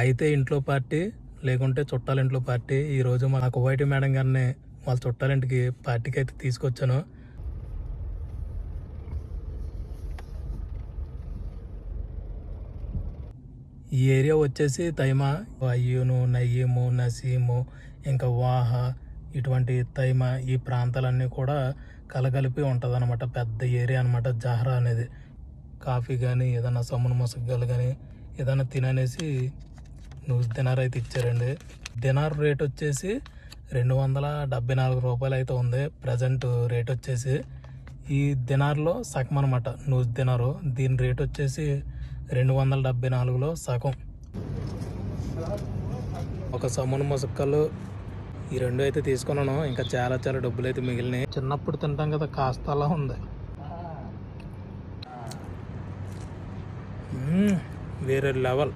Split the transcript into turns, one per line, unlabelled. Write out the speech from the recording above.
అయితే ఇంట్లో పార్టీ లేకుంటే చుట్టాల ఇంట్లో పార్టీ. ఈరోజు మా కువైటి మేడం గారిని వాళ్ళ చుట్టాలింటికి పార్టీకి అయితే తీసుకొచ్చాను. ఈ ఏరియా వచ్చేసి తైమా అయ్యూను నయ్యము నసీము ఇంకా వాహ ఇటువంటి తైమా ఈ ప్రాంతాలన్నీ కూడా కలగలిపి ఉంటుంది అనమాట పెద్ద ఏరియా అనమాట జహరా అనేది. కాఫీ కానీ ఏదైనా సమును ముసగ్గాలు కానీ ఏదైనా తిననేసి నువ్వు దినార్ అయితే ఇచ్చారండి. దినార్ రేట్ వచ్చేసి రెండు వందల డెబ్బై నాలుగు రూపాయలు అయితే ఉంది. ప్రజెంట్ రేట్ వచ్చేసి ఈ దినార్లో సగం అనమాట నూజ్ దినారు. దీని రేట్ వచ్చేసి రెండు వందల డెబ్బై నాలుగులో సగం. ఒక సమును ముసక్కలు ఈ రెండు అయితే తీసుకున్నాను. ఇంకా చాలా చాలా డబ్బులు అయితే మిగిలినాయి. చిన్నప్పుడు తింటాం కదా కాస్త అలా ఉంది. వేరే లెవెల్.